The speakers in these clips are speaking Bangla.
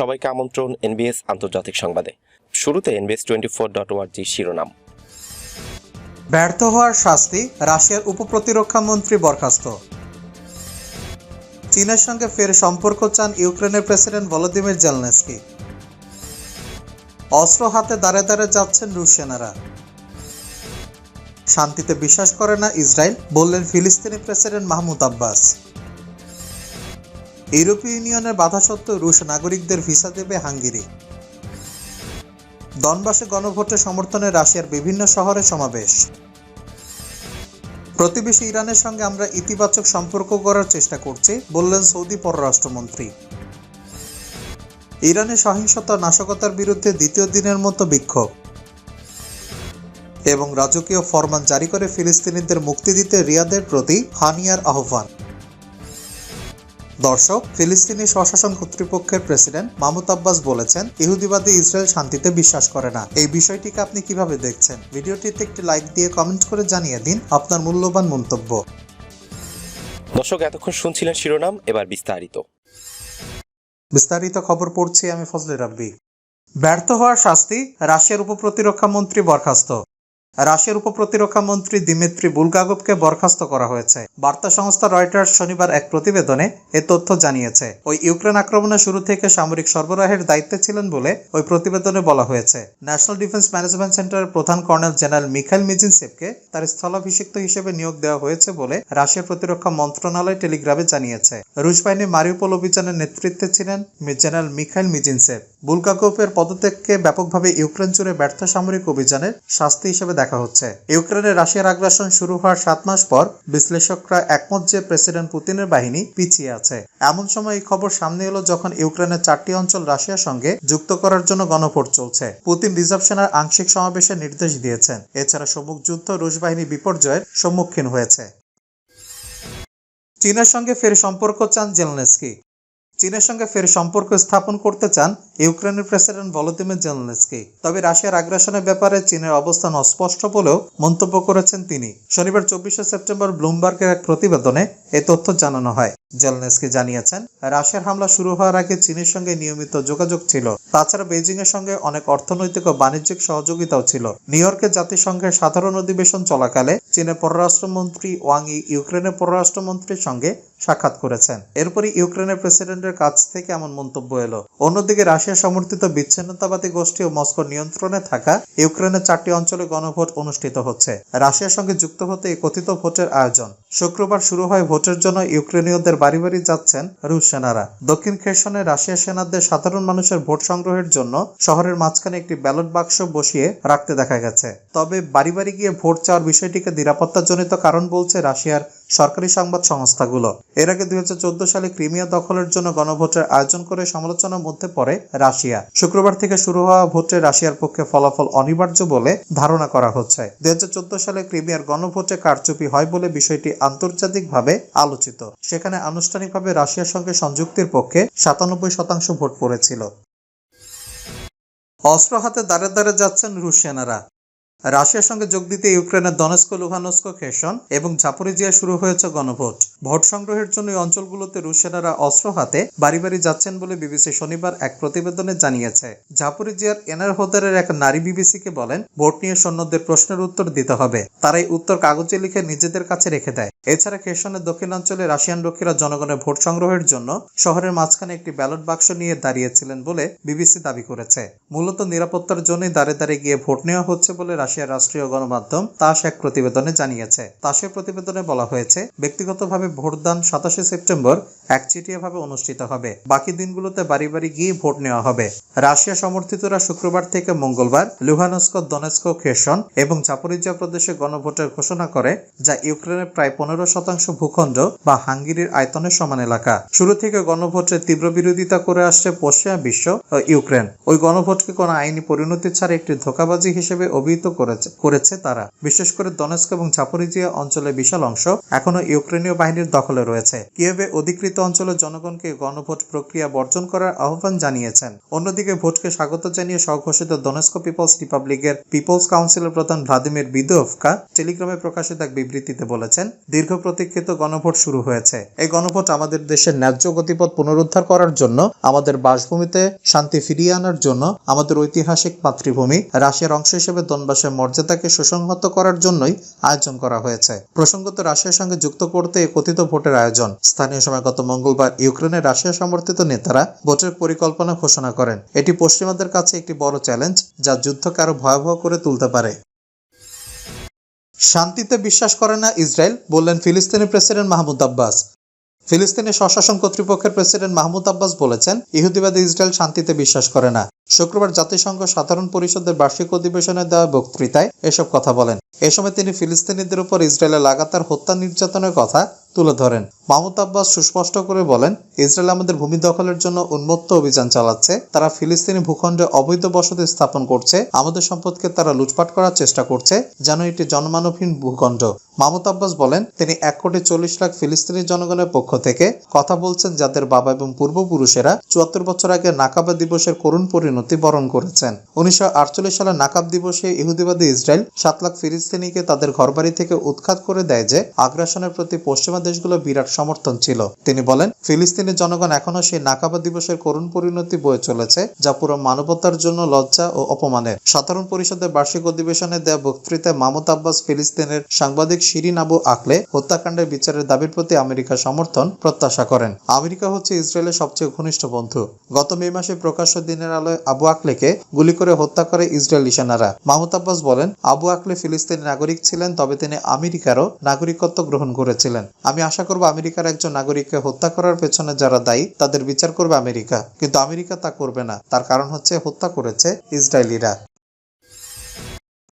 সবাইকে আমন্ত্রণ এনবিএস আন্তর্জাতিক সংবাদে। শুরুতে এনবিএস টোয়েন্টি ফোর ডট ওয়ার্জি শিরোনাম। ব্যর্থ হওয়ার শাস্তি রাশিয়ার উপপ্রতিরক্ষা মন্ত্রী বরখাস্ত। চীনের সঙ্গে ফের সম্পর্ক চান ইউক্রেনের প্রেসিডেন্ট ভলোদিমির জেলনেস্কি। অস্ত্র হাতে দাঁড়ে দাঁড়ে যাচ্ছেন রুশ সেনারা। শান্তিতে বিশ্বাস করে না ইসরায়েল, বললেন ফিলিস্তিনি প্রেসিডেন্ট মাহমুদ আব্বাস। ইউরোপীয় ইউনিয়নের বাধা সত্ত্বেও রুশ নাগরিকদের ভিসা দেবে হাঙ্গেরি। দনবাসে গণভোটে সমর্থনে রাশিয়ার বিভিন্ন শহরে সমাবেশ। প্রতিবেশী ইরানের সঙ্গে আমরা ইতিবাচক সম্পর্ক করার চেষ্টা করছি, বললেন সৌদি পররাষ্ট্রমন্ত্রী। ইরানের সহিংসতা নাশকতার বিরুদ্ধে দ্বিতীয় দিনের মতো বিক্ষোভ। এবং রাজকীয় ফরমান জারি করে ফিলিস্তিনিদের মুক্তি দিতে রিয়াদের প্রতি হানিয়ার আহ্বান। দর্শক ফিলিস্তিনি স্বশাসন কর্তৃপক্ষের প্রেসিডেন্ট মাহমুদ আব্বাস বলেছেন ইহুদিবাদী ইসরায়েল শান্তিতে বিশ্বাস করে না। এই বিষয়টিকে আপনি কীভাবে দেখছেন? ভিডিওটিতে একটি লাইক দিয়ে কমেন্ট করে জানিয়ে দিন আপনার মূল্যবান মন্তব্য। দর্শক এতক্ষণ শুনছিলেন শিরোনাম এবার বিস্তারিত। বিস্তারিত খবর পড়ছি আমি ফজলে রাব্বি। ব্যর্থ হওয়ার শাস্তি রাশিয়ার উপপ্রতিরক্ষা মন্ত্রী বরখাস্ত। রাশিয়ার উপপ্রতিরক্ষা মন্ত্রী দিমিত্রি বুলগাগোভকে বরখাস্ত করা হয়েছে। বার্তা সংস্থা রয়টার্স শনিবার এক প্রতিবেদনে এ তথ্য জানিয়েছে। ওই ইউক্রেন আক্রমণের শুরু থেকে সামরিক সরবরাহের দায়িত্বে ছিলেন বলে ওই প্রতিবেদনে বলা হয়েছে। ন্যাশনাল ডিফেন্স ম্যানেজমেন্ট সেন্টারের প্রধান কর্নেল জেনারেল মিখাইল মিজিনসেভকে তার স্থলাভিষিক্ত হিসেবে নিয়োগ দেওয়া হয়েছে বলে রাশিয়ার প্রতিরক্ষা মন্ত্রণালয় টেলিগ্রামে জানিয়েছে। রুশ বাহিনী মারিউপোল অভিযানের নেতৃত্বে ছিলেন জেনারেল মিখাইল মিজিনসেভ। বুলগাকোভের পদত্যাগকে ব্যাপকভাবে ইউক্রেন জুড়ে ব্যর্থ সামরিক অভিযানের শাস্তি হিসেবে দেখা হচ্ছে। ইউক্রেনে রাশিয়ার আগ্রাসন শুরু হওয়ার সাত মাস পর বিশ্লেষকরা একমত যে প্রেসিডেন্ট পুতিনের বাহিনী পিছিয়ে আছে। এমন সময় এই খবর সামনে এলো যখন ইউক্রেনের চারটি অঞ্চল রাশিয়ার সঙ্গে যুক্ত করার জন্য গণভোট চলছে। পুতিন রিজার্ভ সেনার আংশিক সমাবেশের নির্দেশ দিয়েছেন। এছাড়া সম্মুখ যুদ্ধ, রুশ বাহিনী বিপর্যয়ের সম্মুখীন হয়েছে। চীনের সঙ্গে ফের সম্পর্ক চান জেলনেস্কি। চীনের সঙ্গে ফের সম্পর্ক স্থাপন করতে চান ইউক্রেনের প্রেসিডেন্ট ভলোদিমির জেলনেসকি। তবে রাশিয়ার আগ্রাসনের ব্যাপারে চীনের অবস্থান অস্পষ্ট বলেও মন্তব্য করেছেন তিনি। শনিবার চব্বিশে সেপ্টেম্বর ব্লুমবার্গের এক প্রতিবেদনে এ তথ্য জানানো হয়। জেলনেস্কি জানিয়েছেন, রাশিয়ার হামলা শুরু হওয়ার আগে চীনের সঙ্গে নিয়মিত যোগাযোগ ছিল। তাছাড়া বেজিং এর সঙ্গে অনেক অর্থনৈতিক ও বাণিজ্যিক সহযোগিতাও ছিল। নিউ ইয়র্কে জাতিসংঘের সাধারণ অধিবেশন চলাকালে চীনের পররাষ্ট্রমন্ত্রী ওয়াং ই, ইউক্রেনের পররাষ্ট্রমন্ত্রীর সঙ্গে সাক্ষাৎ করেছেন। এরপরই ইউক্রেনের প্রেসিডেন্টের কাছ থেকে এমন মন্তব্য এলো। অন্যদিকে রাশিয়া সমর্থিত বিচ্ছিন্নতাবাদী গোষ্ঠী ও মস্কোর নিয়ন্ত্রণে থাকা ইউক্রেনের চারটি অঞ্চলে গণভোট অনুষ্ঠিত হচ্ছে। রাশিয়ার সঙ্গে যুক্ত হতে এই কথিত ভোটের আয়োজন। শুক্রবার শুরু হয় ভোটের জন্য ইউক্রেনীয়দের বাড়ি বাড়ি যাচ্ছেন রুশ সেনারা। দক্ষিণ খেরসনে রাশিয়া সেনাদের সাধারণ মানুষের ভোট সংগ্রহের জন্য শহরের মাঝখানে একটি ব্যালট বাক্স বসিয়ে রাখতে দেখা গেছে। তবে বাড়ি বাড়ি গিয়ে ভোট চাওয়ার বিষয়টিকে নিরাপত্তাজনিত কারণ বলছে রাশিয়ার সরকারি সংবাদ সংস্থাগুলো। এর আগে দুই হাজার চোদ্দ সালে ক্রিমিয়া দখলের জন্য গণভোটের আয়োজন করে সমালোচনার মধ্যে পড়ে রাশিয়া। শুক্রবার থেকে শুরু হওয়া ভোটে রাশিয়ার পক্ষে ফলাফল অনিবার্য বলে ধারণা করা হচ্ছে। দুই হাজার চোদ্দ সালে ক্রিমিয়ার গণভোটে কারচুপি হয় বলে বিষয়টি আন্তর্জাতিকভাবে আলোচিত। সেখানে আনুষ্ঠানিকভাবে রাশিয়ার সঙ্গে সংযুক্তির পক্ষে সাতানব্বই শতাংশ ভোট পড়েছিল। অস্ত্র হাতে দাঁড়ে দাঁড়ে যাচ্ছেন রুশ সেনারা। রাশিয়ার সঙ্গে যোগ দিতে ইউক্রেনের দনেস্কো, লুহানস্কো খেসন এবং ঝাপরিজিয়ায় শুরু হয়েছে গণভোট। ভোট সংগ্রহের জন্য এই অঞ্চলগুলোতে রুশ সেনারা অস্ত্র হাতে বাড়ি বাড়ি যাচ্ছেন বলে বিবিসি শনিবার এক প্রতিবেদনে জানিয়েছে। ঝাপরিজিয়ার এনার হোদারের এক নারী বিবিসিকে বলেন, ভোট নিয়ে সৈন্যদের প্রশ্নের উত্তর দিতে হবে। তারাই উত্তর কাগজে লিখে নিজেদের কাছে রেখে দেয়। এছাড়া খেসনের দক্ষিণাঞ্চলে রাশিয়ান রক্ষীরা জনগণের ভোট সংগ্রহের জন্য শহরের মাঝখানে একটি ব্যালট বাক্স নিয়ে দাঁড়িয়েছিলেন বলে বিবিসি দাবি করেছে। মূলত নিরাপত্তার জন্যই দাঁড়ে দাঁড়িয়ে গিয়ে ভোট নেওয়া হচ্ছে বলে রাশিয়ার রাষ্ট্রীয় গণমাধ্যম তাস এক প্রতিবেদনে জানিয়েছে। তাসের প্রতিবেদনে বলা হয়েছে, ব্যক্তিগতভাবে ভোটদান সাতাশে সেপ্টেম্বর একচেটিয়াভাবে অনুষ্ঠিত হবে। বাকি দিনগুলোতে বাড়ি বাড়ি গিয়ে ভোট নেওয়া হবে। রাশিয়া সমর্থিতরা শুক্রবার থেকে মঙ্গলবার লুহানস্ক, দনেস্ক খেসন এবং জাপরিজিয়া প্রদেশে গণভোটের ঘোষণা করে, যা ইউক্রেনের প্রায় পনেরো শতাংশ ভূখণ্ড বা হাঙ্গেরির আয়তনের সমান এলাকা। শুরু থেকে গণভোটের তীব্র বিরোধিতা করে আসছে পশ্চিমা বিশ্ব ও ইউক্রেন। ওই গণভোটকে কোনো আইনি পরিণতি ছাড়া একটি ধোকাবাজি হিসেবে অভিহিত করেছে করেছে তারা। বিশেষ করে দনেস্ক এবং চাপরিজিয়া অঞ্চলের বিশাল অংশ এখনও ইউক্রেনীয় বাহিনীর দখলে রয়েছে। কিয়েভে অধিকৃত অঞ্চলের জনগণকে গণভোট প্রক্রিয়া বর্জন করার আহ্বান জানিয়েছেন। অন্যদিকে ভোটকে স্বাগত জানিয়ে স্বঘোষিত দনেস্ক পিপলস রিপাবলিকের পিপলস কাউন্সিলের প্রধান ভ্লাদিমির বিদোভকা টেলিগ্রামে প্রকাশিত এক বিবৃতিতে বলেছেন, দীর্ঘ প্রতীক্ষিত গণভোট শুরু হয়েছে। এই গণভোট আমাদের দেশের ন্যায্য গতিপথ পুনরুদ্ধার করার জন্য, আমাদের বাসভূমিতে শান্তি ফিরিয়ে আনার জন্য, আমাদের ঐতিহাসিক মাতৃভূমি, রাশিয়ার অংশ হিসেবে দনবাসের মর্যাদাকে সুসংহত করার জন্যই আয়োজন করা হয়েছে। প্রসঙ্গত, রাশিয়ার সঙ্গে যুক্ত করতে কথিত ভোটের আয়োজন। স্থানীয় সময় গত মঙ্গলবার ইউক্রেনের রাশিয়া সমর্থিত নেতারা ভোটের পরিকল্পনা ঘোষণা করেন। এটি পশ্চিমাদের কাছে একটি বড় চ্যালেঞ্জ যা যুদ্ধকে আরও ভয়াবহ করে তুলতে পারে। শান্তিতে বিশ্বাস করে না ইসরায়েল, বললেন ফিলিস্তিনি প্রেসিডেন্ট মাহমুদ আব্বাস। ফিলিস্তিনের স্বশাসন কর্তৃপক্ষের প্রেসিডেন্ট মাহমুদ আব্বাস বলেছেন, ইহুদিবাদী ইসরায়েল শান্তিতে বিশ্বাস করে না। শুক্রবার জাতিসংঘ সাধারণ পরিষদের বার্ষিক অধিবেশনে দেওয়া বক্তৃতায় এসব কথা বলেন। এ সময় তিনি ফিলিস্তিনিদের উপর ইসরায়েলের লাগাতার হত্যা নির্যাতনের কথা তুলে ধরেন। মাহমুদ আব্বাস সুস্পষ্ট করে বলেন, ইসরায়েল আমাদের ভূমি দখলের জন্য উন্মত্ত অভিযান চালাচ্ছে, তারা ফিলিস্তিনি ভূখণ্ডে অবৈধ বসতি স্থাপন করছে, আমাদের সম্পদকে তারা লুটপাট করার চেষ্টা করছে, যেন এটি জনমানবহীন ভূখণ্ড। মাহমুদ আব্বাস বলেন, তিনি এক কোটি চল্লিশ লাখ ফিলিস্তিনি জনগণের পক্ষ থেকে কথা বলছেন যাদের বাবা এবং পূর্বপুরুষেরা চুয়াত্তর বছর আগে নাকাবা দিবসের করুণ পরিণতি বরণ করেছেন। উনিশশো আটচল্লিশ সালে নাকাব দিবসে ইহুদিবাদী ইসরায়েল সাত লাখ ফিলিস্তিনিকে তাদের ঘরবাড়ি থেকে উৎখাত করে দেয় যে আগ্রাসনের প্রতি পশ্চিমা দেশগুলো বিরাট সমর্থন ছিল। তিনি বলেন, ফিলিস্তিনি জনগণ এখনও সেই নাকাবা দিবসের করুণ পরিণতি বয়ে চলেছে, যা পুরো মানবতার জন্য লজ্জা ও অপমানের। সাধারণ পরিষদের বার্ষিক অধিবেশনে দেয়া বক্তৃতায় মাহমুদ আব্বাস ফিলিস্তিনের সাংবাদিক শিরিন আবু আকলে হত্যাকাণ্ডের বিচারের দাবির প্রতি আমেরিকার সমর্থন প্রত্যাশা করেন। আমেরিকা হচ্ছে ইসরায়েলের সবচেয়ে ঘনিষ্ঠ বন্ধু। গত মে মাসে প্রকাশ্য দিনের আলোয় আবু আকলেকে গুলি করে হত্যা করে ইসরায়েলি সেনারা। মাহমুদ আব্বাস বলেন, আবু আকলে ফিলিস্তিনি নাগরিক ছিলেন, তবে তিনি আমেরিকারও নাগরিকত্ব গ্রহণ করেছিলেন। আমি আশা করব আমেরিকার একজন নাগরিককে হত্যা করার পেছনে যারা দায়ী, তাদের বিচার করবে আমেরিকা। কিন্তু আমেরিকা তা করবে না। তার কারণ হচ্ছে, হত্যা করেছে ইসরায়েলিরা।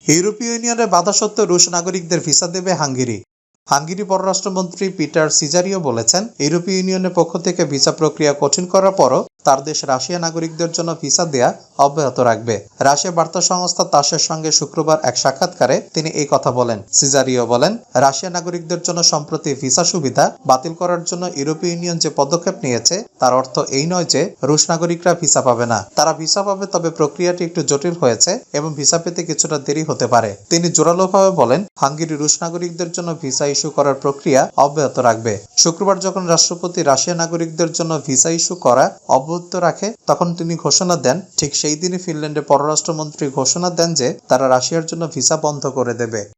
ইউরোপীয় ইউনিয়নের বাধা সত্ত্বেও রুশ নাগরিকদের ভিসা দেবে হাঙ্গেরি। হাঙ্গেরি পররাষ্ট্রমন্ত্রী পিটার সিজারিও বলেছেন, ইউরোপীয় ইউনিয়নের পক্ষ থেকে ভিসা প্রক্রিয়া কঠিন করার পরও তার দেশ রাশিয়া নাগরিকদের জন্য ভিসা দেয়া অব্যাহত রাখবে। রাশিয়া বার্তা সংস্থা তাসের সঙ্গে শুক্রবার এক সাক্ষাৎকারে তিনি এই কথা বলেন। সিজারিও বলেন, রাশিয়া নাগরিকদের জন্য সম্প্রতি ভিসা সুবিধা বাতিল করার জন্য ইউরোপীয় ইউনিয়ন যে পদক্ষেপ নিয়েছে, তার অর্থ এই নয় যে রুশ নাগরিকরা ভিসা পাবে না। তারা ভিসা পাবে, তবে প্রক্রিয়াটি একটু জটিল হয়েছে এবং ভিসা পেতে কিছুটা দেরি হতে পারে। তিনি জোরালোভাবে বলেন, হাঙ্গেরি রুশ নাগরিকদের জন্য ভিসা ইস্যু করার প্রক্রিয়া অব্যাহত রাখবে। শুক্রবার যখন রাষ্ট্রপতি রাশিয়া নাগরিকদের জন্য ভিসা ইস্যু করা অব্যাহত রাখে, তখন তিনি ঘোষণা দেন, ঠিক সেই দিনই ফিনল্যান্ডের পররাষ্ট্রমন্ত্রী ঘোষণা দেন যে তারা রাশিয়ার জন্য ভিসা বন্ধ করে দেবে।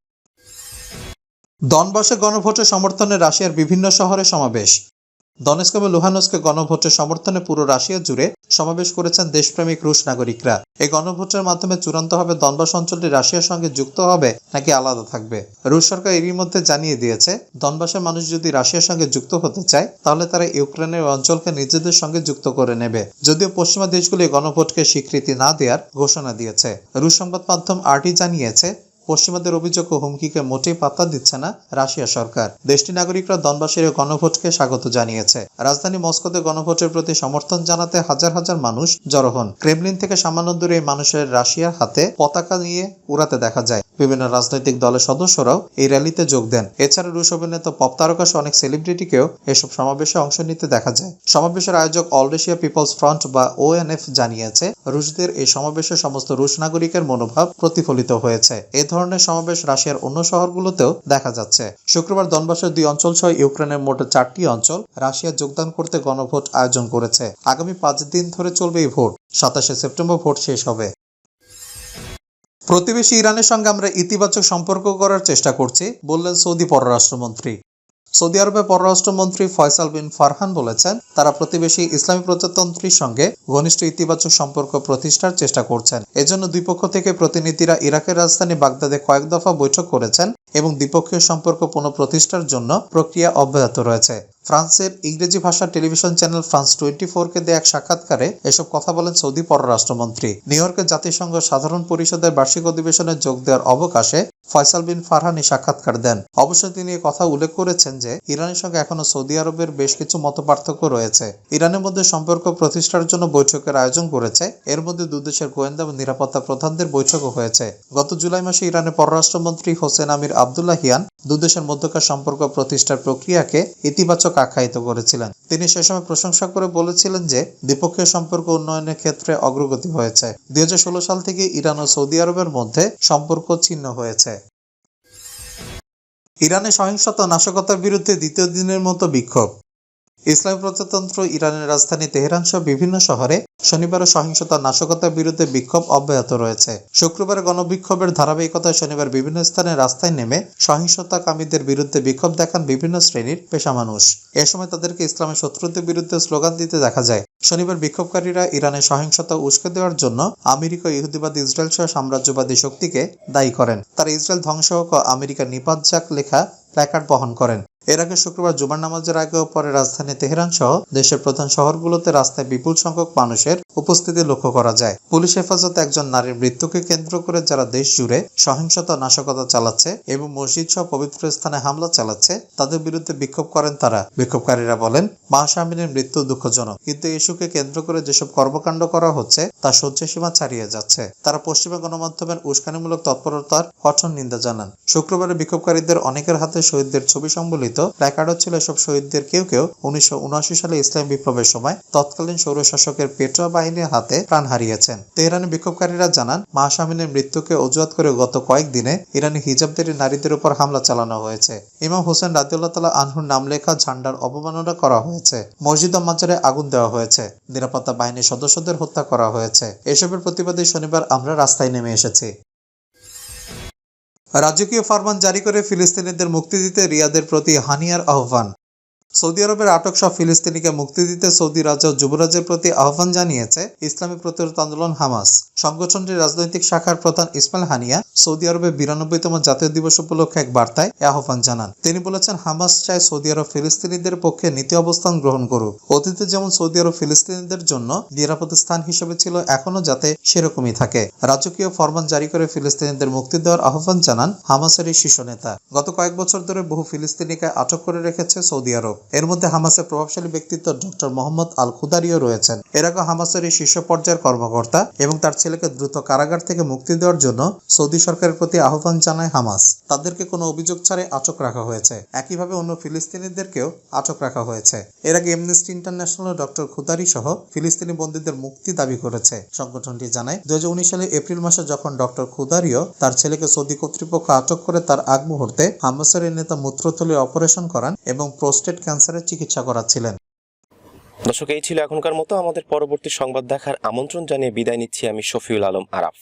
দনবাসে গণভোটের সমর্থনে রাশিয়ার বিভিন্ন শহরে সমাবেশ। দনেস্ক এবং লুহানস্কে গণভোটের সমর্থনে পুরো রাশিয়া জুড়ে সমাবেশ করেছেন দেশপ্রেমিক রুশ নাগরিকরা। এই গণভোটের মাধ্যমে চূড়ান্তভাবে দনবাস অঞ্চলটি রাশিয়ার সঙ্গে যুক্ত হবে নাকি আলাদা থাকবে? রুশ সরকার এরই মধ্যে জানিয়ে দিয়েছে দনবাসের মানুষ যদি রাশিয়ার সঙ্গে যুক্ত হতে চায়, তাহলে তারা ইউক্রেনের অঞ্চলকে নিজেদের সঙ্গে যুক্ত করে নেবে। যদিও পশ্চিমা দেশগুলি গণভোটকে স্বীকৃতি না দেওয়ার ঘোষণা দিয়েছে। রুশ সংবাদ মাধ্যম আরটি জানিয়েছে পশ্চিমাদের অভিযোগ ও হুমকিকে মোটেই পাত্তা দিচ্ছে না রাশিয়া সরকার। দেশটির নাগরিকরা দনবাসের গণভোটকে স্বাগত জানিয়েছে। রাজধানী মস্কোতে গণভোটের প্রতি সমর্থন জানাতে হাজার হাজার মানুষ জড়ো হন। ক্রেমলিন থেকে সামান্য দূরে মানুষের রাশিয়ার হাতে পতাকা নিয়ে উড়াতে দেখা যায়। বিভিন্ন রাজনৈতিক দলের সদস্যরাও এই র্যালিতে যোগ দেন। এছাড়া রুশ অভিনেতা পপ তারকা সহ অনেক সেলিব্রিটিকেও এসব সমাবেশে অংশ নিতে দেখা যায়। সমাবেশের আয়োজক অল এশিয়া পিপলস ফ্রন্ট বা ওএনএফ জানিয়েছে, রুশদের এই সমাবেশে সমস্ত রুশ নাগরিকের মনোভাব প্রতিফলিত হয়েছে। এ ধরনের সমাবেশ রাশিয়ার অন্য শহরগুলোতেও দেখা যাচ্ছে। শুক্রবার দনবাসের দুই অঞ্চল সহ ইউক্রেনের মোট চারটি অঞ্চল রাশিয়া যোগদান করতে গণভোট আয়োজন করেছে। আগামী পাঁচ দিন ধরে চলবে এই ভোট। সাতাশে সেপ্টেম্বর ভোট শেষ হবে। প্রতিবেশী ইরানের সঙ্গে আমরা ইতিবাচক সম্পর্ক করার চেষ্টা করছি, বললেন সৌদি পররাষ্ট্রমন্ত্রী। সৌদি আরবের পররাষ্ট্রমন্ত্রী ফয়সাল বিন ফারহান বলেছেন, তারা প্রতিবেশী ইসলামী প্রজাতন্ত্রীর সঙ্গে ঘনিষ্ঠ ইতিবাচক সম্পর্ক প্রতিষ্ঠার চেষ্টা করছেন। এজন্য দুই পক্ষ থেকে প্রতিনিধিরা ইরাকের রাজধানী বাগদাদে কয়েক দফা বৈঠক করেছেন এবং দ্বিপক্ষীয় সম্পর্ক পুনঃপ্রতিষ্ঠার জন্য প্রক্রিয়া অব্যাহত রয়েছে। ফ্রান্সের ইংরেজি ভাষার টেলিভিশন চ্যানেল ফ্রান্স টোয়েন্টি ফোরকে দেয়া এক সাক্ষাৎকারে এসব কথা বলেন সৌদি পররাষ্ট্রমন্ত্রী। নিউ ইয়র্কের জাতিসংঘ সাধারণ পরিষদের বার্ষিক অধিবেশনে যোগ দেওয়ার অবকাশে ফয়সাল বিন ফারহানি সাক্ষাৎকার দেন। অবশ্য তিনি কথা উল্লেখ করেছেন যে, ইরানের সঙ্গে এখনও সৌদি আরবের বেশ কিছু মতপার্থক্য রয়েছে। ইরানের মধ্যে সম্পর্ক প্রতিষ্ঠার জন্য বৈঠকের আয়োজন করেছে। এর মধ্যে দুদেশের গোয়েন্দা এবং নিরাপত্তা প্রধানদের বৈঠকও হয়েছে। গত জুলাই মাসে ইরানের পররাষ্ট্রমন্ত্রী হোসেন আমির আবদুল্লাহিয়ান দুদেশের মধ্যকার সম্পর্ক প্রতিষ্ঠার প্রক্রিয়াকে ইতিবাচক আখ্যায়িত করেছিলেন। তিনি সে সময় প্রশংসা করে বলেছিলেন যে, দ্বিপক্ষীয় সম্পর্ক উন্নয়নের ক্ষেত্রে অগ্রগতি হয়েছে। দুই হাজার ষোলো সাল থেকে ইরান ও সৌদি আরবের মধ্যে সম্পর্ক ছিন্ন হয়েছে। ইরানে সহিংসতা নাশকতার বিরুদ্ধে দ্বিতীয় দিনের মতো বিক্ষোভ। ইসলামী প্রজাতন্ত্র ইরানের রাজধানী তেহরান সহ বিভিন্ন শহরে শনিবারও সহিংসতা, নাশকতার বিরুদ্ধে বিক্ষোভ অব্যাহত রয়েছে। শুক্রবার গণবিক্ষোভের ধারাবাহিকতায় শনিবার বিভিন্ন স্থানে রাস্তায় নেমে সহিংসতাকামীদের বিরুদ্ধে বিক্ষোভ দেখান বিভিন্ন শ্রেণির পেশা মানুষ। এ সময় তাদেরকে ইসলামের শত্রুদের বিরুদ্ধে স্লোগান দিতে দেখা যায়। শনিবার বিক্ষোভকারীরা ইরানের সহিংসতা উস্কে দেওয়ার জন্য আমেরিকা ইহুদিবাদী ইসরায়েল সহ সাম্রাজ্যবাদী শক্তিকে দায়ী করেন। তারা ইসরায়েল ধ্বংস হোক ও আমেরিকার নিপাত যাক লেখা প্ল্যাকার্ড বহন করেন। এর আগে শুক্রবার জুমার নামাজের আগে ও পরে রাজধানী তেহরান সহ দেশের প্রধান শহরগুলোতে রাস্তায় বিপুল সংখ্যক মানুষের উপস্থিতি লক্ষ্য করা যায়। পুলিশ হেফাজতে একজন নারীর মৃত্যুকে কেন্দ্র করে যারা দেশ জুড়ে সহিংসতা, নাশকতা চালাচ্ছে এবং মসজিদ সহ পবিত্র স্থানে হামলা চালাচ্ছে, তাদের বিরুদ্ধে বিক্ষোভ করেন তারা। বিক্ষোভকারীরা বলেন মাহসামিনের মৃত্যু দুঃখজনক, কিন্তু ইস্যুকে কেন্দ্র করে যেসব কর্মকাণ্ড করা হচ্ছে, তা সীমা ছাড়িয়ে যাচ্ছে। তারা পশ্চিমা গণমাধ্যমের উস্কানিমূলক তৎপরতার কঠোর নিন্দা জানান। শুক্রবারে বিক্ষোভকারীদের অনেকের হাতে শহীদদের ছবি সংবলিত প্ল্যাকার্ডও ছিল এসব শহীদদের কেউ কেউ উনিশশো সালে ইসলাম বিপ্লবের সময় তৎকালীন সৌরশাসকের পেট্রোয়া বাহিনীর হাতে প্রাণ হারিয়েছেন। তেহরানি বিক্ষোভকারীরা জানান মাহসামিনের মৃত্যুকে অজুহাত করে গত কয়েকদিনে ইরানি হিজাবদারী নারীদের উপর হামলা চালানো হয়েছে। ইমাম হোসেন রাদিউল্লাহ তালা আনহুর নাম লেখা ঝান্ডার অবমাননা করা হয়েছে। মসজিদ মাজারে আগুন দেওয়া হয়েছে। নিরাপত্তা বাহিনীর সদস্যদের হত্যা করা হয়েছে। এসবের প্রতিবাদে শনিবার আমরা রাস্তায় নেমে এসেছি। রাজকীয় ফরমান জারি করে ফিলিস্তিনিদের মুক্তি দিতে রিয়াদের প্রতি হানিয়ার আহ্বান। সৌদি আরবের আটক সব ফিলিস্তিনিকে মুক্তি দিতে সৌদি রাজ্য যুবরাজের প্রতি আহ্বান জানিয়েছে ইসলামী প্রতিরোধ আন্দোলন হামাস। সংগঠনটির রাজনৈতিক শাখার প্রধান ইসমাইল হানিয়া সৌদি আরবের বিরানব্বইতম জাতীয় দিবস উপলক্ষে এক বার্তায় এ আহ্বান জানান। তিনি বলেছেন, হামাস চায় সৌদি আরব ফিলিস্তিনিদের পক্ষে নীতি অবস্থান গ্রহণ করুক। অতীতে যেমন সৌদি আরব ফিলিস্তিনিদের জন্য নিরাপদ স্থান হিসেবে ছিল এখনও যাতে সেরকমই থাকে। রাজকীয় ফরমান জারি করে ফিলিস্তিনিদের মুক্তি দেওয়ার আহ্বান জানান হামাসের এই শীর্ষ নেতা। গত কয়েক বছর ধরে বহু ফিলিস্তিনিকে আটক করে রেখেছে সৌদি আরব। এর মধ্যে হামাসের প্রভাবশালী ব্যক্তিত্ব ডক্টর মোহাম্মদ আল খুদারিও রয়েছেন। এর আগে হামাসের এই শীর্ষ পর্যায়ের কর্মকর্তা এবং তার ছেলেকে দ্রুত কারাগার থেকে মুক্তি দেওয়ার জন্য সৌদি সরকারের প্রতি আহ্বান জানায় হামাস। তাদেরকে কোনো অভিযোগ ছাড়াই আটক রাখা হয়েছে। একইভাবে অন্য ফিলিস্তিনিদেরকেও আটক রাখা হয়েছে। এর আগে এমনেস্টি ইন্টারন্যাশনাল ডক্টর খুদারি সহ ফিলিস্তিনি বন্দীদের মুক্তি দাবি করেছে। সংগঠনটি জানায় দু হাজার উনিশ সালে এপ্রিল মাসে যখন ডক্টর খুদারিও তার ছেলেকে সৌদি কর্তৃপক্ষ আটক করে তার আগ মুহূর্তে হামাসের নেতা মূত্রথলি অপারেশন করান এবং প্রোস্টেট ক্যান্সারের চিকিৎসা করাচ্ছিলেন। দর্শক, এই ছিল এখনকার মতো। আমাদের পরবর্তী সংবাদ দেখার আমন্ত্রণ জানিয়ে বিদায় নিচ্ছি আমি শফিউল আলম আরাফ।